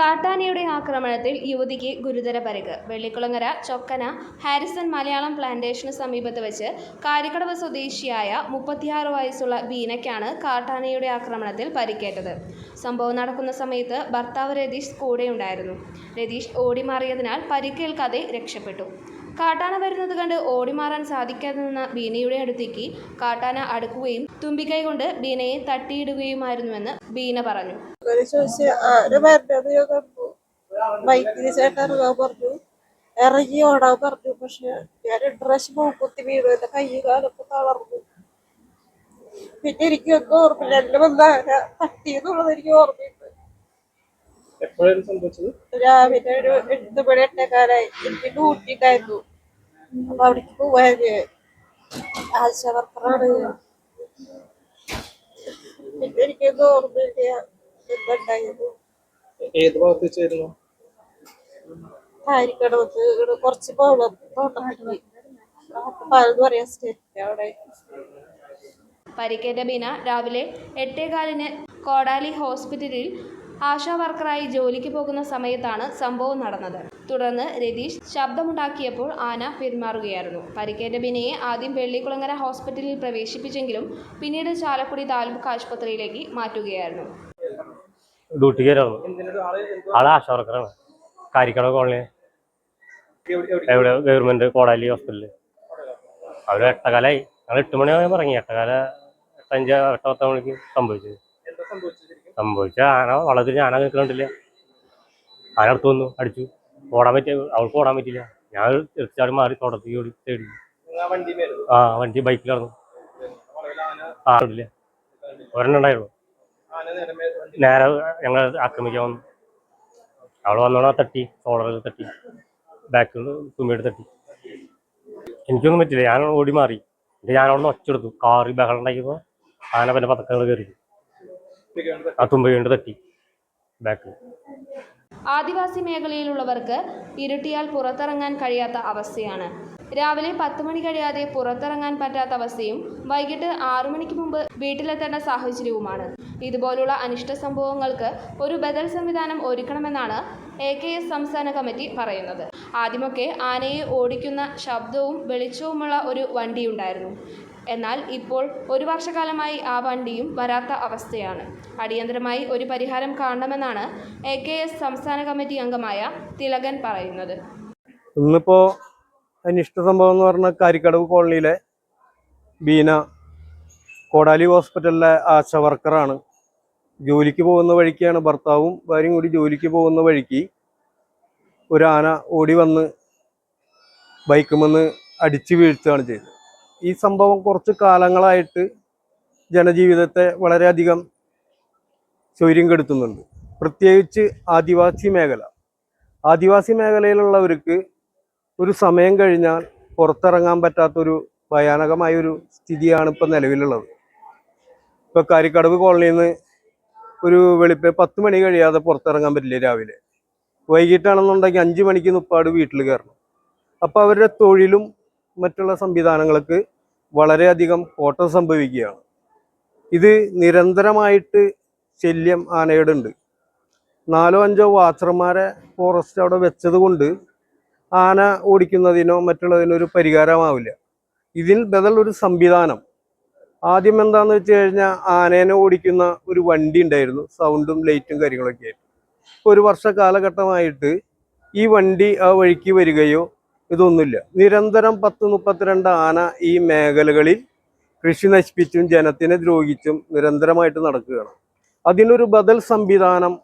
കാട്ടാനയുടെ ആക്രമണത്തിൽ യുവതിക്ക് ഗുരുതര പരിക്ക്. വെള്ളിക്കുളങ്ങര ചൊക്കന ഹാരിസൺ മലയാളം പ്ലാന്റേഷന് സമീപത്ത് വെച്ച് കാരിക്കടവ് സ്വദേശിയായ മുപ്പത്തിയാറ് വയസ്സുള്ള ബീനയ്ക്കാണ് കാട്ടാനയുടെ ആക്രമണത്തിൽ പരിക്കേറ്റത്. സംഭവം നടക്കുന്ന സമയത്ത് ഭർത്താവ് രതീഷ് കൂടെയുണ്ടായിരുന്നു. രതീഷ് ഓടിമാറിയതിനാൽ പരിക്കേൽക്കാതെ രക്ഷപ്പെട്ടു. കാട്ടാന വരുന്നത് കണ്ട് ഓടിമാറാൻ സാധിക്കാതെ നിന്ന ബീനയുടെ അടുത്തേക്ക് കാട്ടാന അടുക്കുകയും തുമ്പിക്കൈ കൊണ്ട് ബീനയെ തട്ടിയിടുകയുമായിരുന്നുവെന്ന് ബീന പറഞ്ഞു. ഇറങ്ങി ഓടാൻ പറഞ്ഞു. പക്ഷെ ഞാൻ രണ്ട് പ്രാവശ്യം മൂക്കുത്തി വീണു. എന്റെ കൈ കാലൊക്കെ തളർന്നു. പിന്നെ എനിക്ക് ഒന്നും ഓർമ്മയില്ല. എന്നെ വന്ന ആന തട്ടി എന്നുള്ളത് എനിക്ക് ഓർമ്മയുണ്ട്. രാവിലെ ഒരു എട്ട് മണി എട്ടേക്കാലായി എനിക്ക് ഡ്യൂട്ടി ഉണ്ടായിരുന്നു. അപ്പൊ അവിടേക്ക് പോവാൻ ആശ വർക്കറാണ് ഞാൻ. പിന്നെ എനിക്കൊന്നും ഓർമ്മയില്ല എന്തുണ്ടായത് ഏത് ഭാഗത്ത് വെച്ചായിരുന്നു? കാരിക്കടവത്ത് ഇവിടെ കുറച്ച് പോകണം തോട്ടത്തിൽ പാലെന്ന് പറയാ സ്റ്റേറ്റ് അവിടെ. പരിക്കേറ്റ ബീന രാവിലെ എട്ടേകാലിന് കോടാലി ഹോസ്പിറ്റലിൽ ആശാ വർക്കറായി ജോലിക്ക് പോകുന്ന സമയത്താണ് സംഭവം നടന്നത്. തുടർന്ന് രതീഷ് ശബ്ദമുണ്ടാക്കിയപ്പോൾ ആന പെരുമാറുകയായിരുന്നു. പരിക്കേറ്റ ബിനയെ ആദ്യം വെള്ളിക്കുളങ്ങര ഹോസ്പിറ്റലിൽ പ്രവേശിപ്പിച്ചെങ്കിലും പിന്നീട് ചാലക്കുടി താലൂക്ക് ആശുപത്രിയിലേക്ക് മാറ്റുകയായിരുന്നു. കാരിക്കട കോളനി എവിടെ- ഗവൺമെന്റ് കോടാലി ഹോസ്പിറ്റലിൽ. അവർ എട്ടകാലായി. ഞങ്ങൾ എട്ട് മണിയാകുമ്പോൾ ഇറങ്ങി. എട്ടകാല എട്ടഞ്ച് എട്ട് പത്ത് മണിക്ക് സംഭവിച്ചത്. എന്താ സംഭവിച്ചത്? ശരിക്കും സംഭവിച്ച ആന വളത്തിൽ ആന നിൽക്കണ്ടില്ല ആന അടുത്ത് വന്നു അടിച്ചു. ഓടാൻ പറ്റിയ അവൾക്ക് ഓടാൻ പറ്റില്ല ഞാൻ തീർച്ചയായിട്ടും മാറി തുടത്തി ഓടി തേടി. ആ വണ്ടി ബൈക്കിലായിരുന്നു ആ ഇല്ല ഒരെണ്ണം ഉണ്ടായിരുന്നു. നേരെ ഞങ്ങൾ ആക്രമിക്കാൻ വന്നു. അവൾ വന്നോണ തട്ടി ഷോളറിൽ തട്ടി. ബാക്കിൽ തുമ്മിയുടെ തട്ടി. എനിക്കൊന്നും പറ്റില്ല ഞാൻ ഓടി മാറി. എന്നിട്ട് ഞാൻ അവിടെ നിന്ന് ഒച്ചെടുത്തു. കാറി ബഹളം ഉണ്ടാക്കിയപ്പോൾ ആന പിന്നെ പതക്കങ്ങൾ കയറി. തട്ടി. ബാക്ക് ആദിവാസി മേഖലയിലുള്ളവർക്ക് ഇരുട്ടിയാൽ പുറത്തിറങ്ങാൻ കഴിയാത്ത അവസ്ഥയാണ്. രാവിലെ പത്ത് മണി കഴിയാതെ പുറത്തിറങ്ങാൻ പറ്റാത്ത അവസ്ഥയും വൈകിട്ട് ആറു മണിക്ക് മുമ്പ് വീട്ടിലെത്തേണ്ട സാഹചര്യവുമാണ്. ഇതുപോലുള്ള അനിഷ്ട സംഭവങ്ങൾക്ക് ഒരു ബദൽ സംവിധാനം ഒരുക്കണമെന്നാണ് എ കെ എസ് സംസ്ഥാന കമ്മിറ്റി പറയുന്നത്. ആദ്യമൊക്കെ ആനയെ ഓടിക്കുന്ന ശബ്ദവും വെളിച്ചവുമുള്ള ഒരു വണ്ടിയുണ്ടായിരുന്നു. എന്നാൽ ഇപ്പോൾ ഒരു വർഷക്കാലമായി ആ വണ്ടിയും വരാത്ത അവസ്ഥയാണ്. അടിയന്തരമായി ഒരു പരിഹാരം കാണണമെന്നാണ് എ കെ എസ് സംസ്ഥാന കമ്മിറ്റി അംഗമായ തിലകൻ പറയുന്നത്. ഇന്നിപ്പോ അനിഷ്ട സംഭവം എന്ന് പറഞ്ഞാൽ കാരിക്കടവ് കോളനിയിലെ ബീന കോടാലി ഹോസ്പിറ്റലിലെ ആശ വർക്കറാണ് ജോലിക്ക് പോകുന്ന വഴിക്കാണ് ഭർത്താവും ഭാര്യയും കൂടി ജോലിക്ക് പോകുന്ന വഴിക്ക് ഒരു ആന ഓടി വന്ന് ബൈക്കുമെന്ന് അടിച്ചു വീഴ്ത്തുകയാണ് ചെയ്തത്. ഈ സംഭവം കുറച്ച് കാലങ്ങളായിട്ട് ജനജീവിതത്തെ വളരെയധികം ചൗര്യം കെടുത്തുന്നുണ്ട്. പ്രത്യേകിച്ച് ആദിവാസി മേഖല. ആദിവാസി മേഖലയിലുള്ളവർക്ക് ഒരു സമയം കഴിഞ്ഞാൽ പുറത്തിറങ്ങാൻ പറ്റാത്തൊരു ഭയാനകമായ ഒരു സ്ഥിതിയാണ് ഇപ്പം നിലവിലുള്ളത്. ഇപ്പം കാരിക്കടവ് കോളനിയിൽ നിന്ന് ഒരു വെളുപ്പ് പത്ത് മണി കഴിയാതെ പുറത്തിറങ്ങാൻ പറ്റില്ല രാവിലെ. വൈകിട്ടാണെന്നുണ്ടെങ്കിൽ അഞ്ച് മണിക്ക് നിപ്പാട് വീട്ടിൽ കയറണം. അപ്പോൾ അവരുടെ തൊഴിലും മറ്റുള്ള സംവിധാനങ്ങൾക്ക് വളരെയധികം കോട്ടം സംഭവിക്കുകയാണ്. ഇത് നിരന്തരമായിട്ട് ശല്യം ആനയുടെ ഉണ്ട് നാലോ അഞ്ചോ വാച്ചർമാരെ ഫോറസ്റ്റ് അവിടെ വെച്ചത് കൊണ്ട് ആന ഓടിക്കുന്നതിനോ മറ്റുള്ളതിനോ ഒരു പരിഹാരമാവില്ല. ഇതിൽ ബദൽ ഒരു സംവിധാനം. ആദ്യം എന്താന്ന് വെച്ച് കഴിഞ്ഞാൽ ആനേനെ ഓടിക്കുന്ന ഒരു വണ്ടി ഉണ്ടായിരുന്നു. സൗണ്ടും ലൈറ്റും കാര്യങ്ങളൊക്കെ ആയിട്ട്. ഇപ്പോൾ ഒരു വർഷ കാലഘട്ടമായിട്ട് ഈ വണ്ടി ആ വഴിക്ക് വരികയോ ഇതൊന്നുമില്ല. നിരന്തരം പത്ത് മുപ്പത്തിരണ്ട് ആന ഈ മേഖലകളിൽ കൃഷി നശിപ്പിച്ചും ജനത്തിനെ ദ്രോഹിച്ചും നിരന്തരമായിട്ട് നടക്കുകയാണ്. അതിനൊരു ബദൽ സംവിധാനം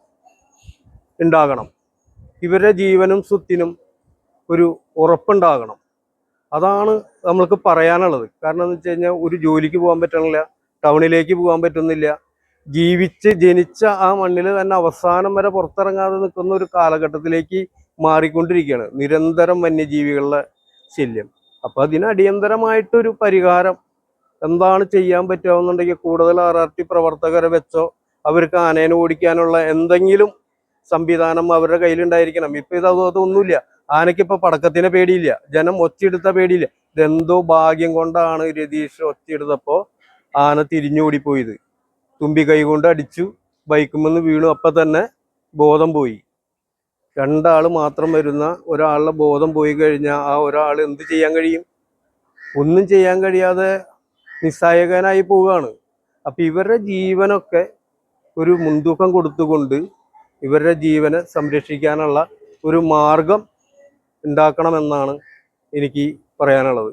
ഉണ്ടാകണം. ഇവരുടെ ജീവനും സ്വത്തിനും ഒരു ഉറപ്പുണ്ടാകണം. അതാണ് നമ്മൾക്ക് പറയാനുള്ളത്. കാരണം എന്ന് വെച്ച് കഴിഞ്ഞാൽ ഒരു ജോലിക്ക് പോകാൻ പറ്റണില്ല ടൗണിലേക്ക് പോകാൻ പറ്റുന്നില്ല. ജീവിച്ച് ജനിച്ച ആ മണ്ണിൽ തന്നെ അവസാനം വരെ പുറത്തിറങ്ങാതെ നിൽക്കുന്ന ഒരു കാലഘട്ടത്തിലേക്ക് മാറിക്കൊണ്ടിരിക്കുകയാണ് നിരന്തരം വന്യജീവികളുടെ ശല്യം. അപ്പം അതിന് അടിയന്തരമായിട്ടൊരു പരിഹാരം എന്താണ് ചെയ്യാൻ പറ്റുകയെന്നുണ്ടെങ്കിൽ കൂടുതൽ ആർ ആർ ടി പ്രവർത്തകരെ വെച്ചോ അവർക്ക് ആനേനെ ഓടിക്കാനുള്ള എന്തെങ്കിലും സംവിധാനം അവരുടെ കയ്യിലുണ്ടായിരിക്കണം. ഇപ്പം ഇത് അത് അതൊന്നുമില്ല ആനയ്ക്ക് പടക്കത്തിനെ പേടിയില്ല. ജനം ഒച്ചയെടുത്ത പേടിയില്ല. ഇതെന്തോ ഭാഗ്യം കൊണ്ടാണ് രതീഷ് ഒച്ചയെടുത്തപ്പോ ആന തിരിഞ്ഞോടിപ്പോയത്. തുമ്പി കൈ കൊണ്ട് അടിച്ചു ബൈക്കുമെന്ന് വീണു. അപ്പൊ തന്നെ ബോധം പോയി. രണ്ടാൾ മാത്രം വരുന്ന ഒരാളുടെ ബോധം പോയി കഴിഞ്ഞാൽ ആ ഒരാൾ എന്ത് ചെയ്യാൻ കഴിയും? ഒന്നും ചെയ്യാൻ കഴിയാതെ നിസ്സായകനായി പോവുകയാണ്. അപ്പം ഇവരുടെ ജീവനൊക്കെ ഒരു മുൻതൂക്കം കൊടുത്തുകൊണ്ട് ഇവരുടെ ജീവനെ സംരക്ഷിക്കാനുള്ള ഒരു മാർഗം ഉണ്ടാക്കണമെന്നാണ് എനിക്ക് പറയാനുള്ളത്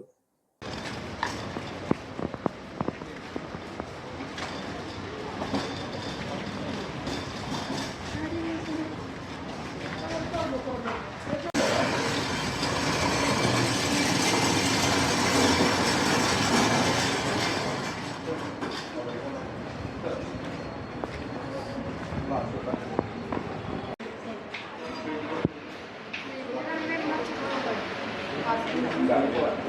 Thank you. that.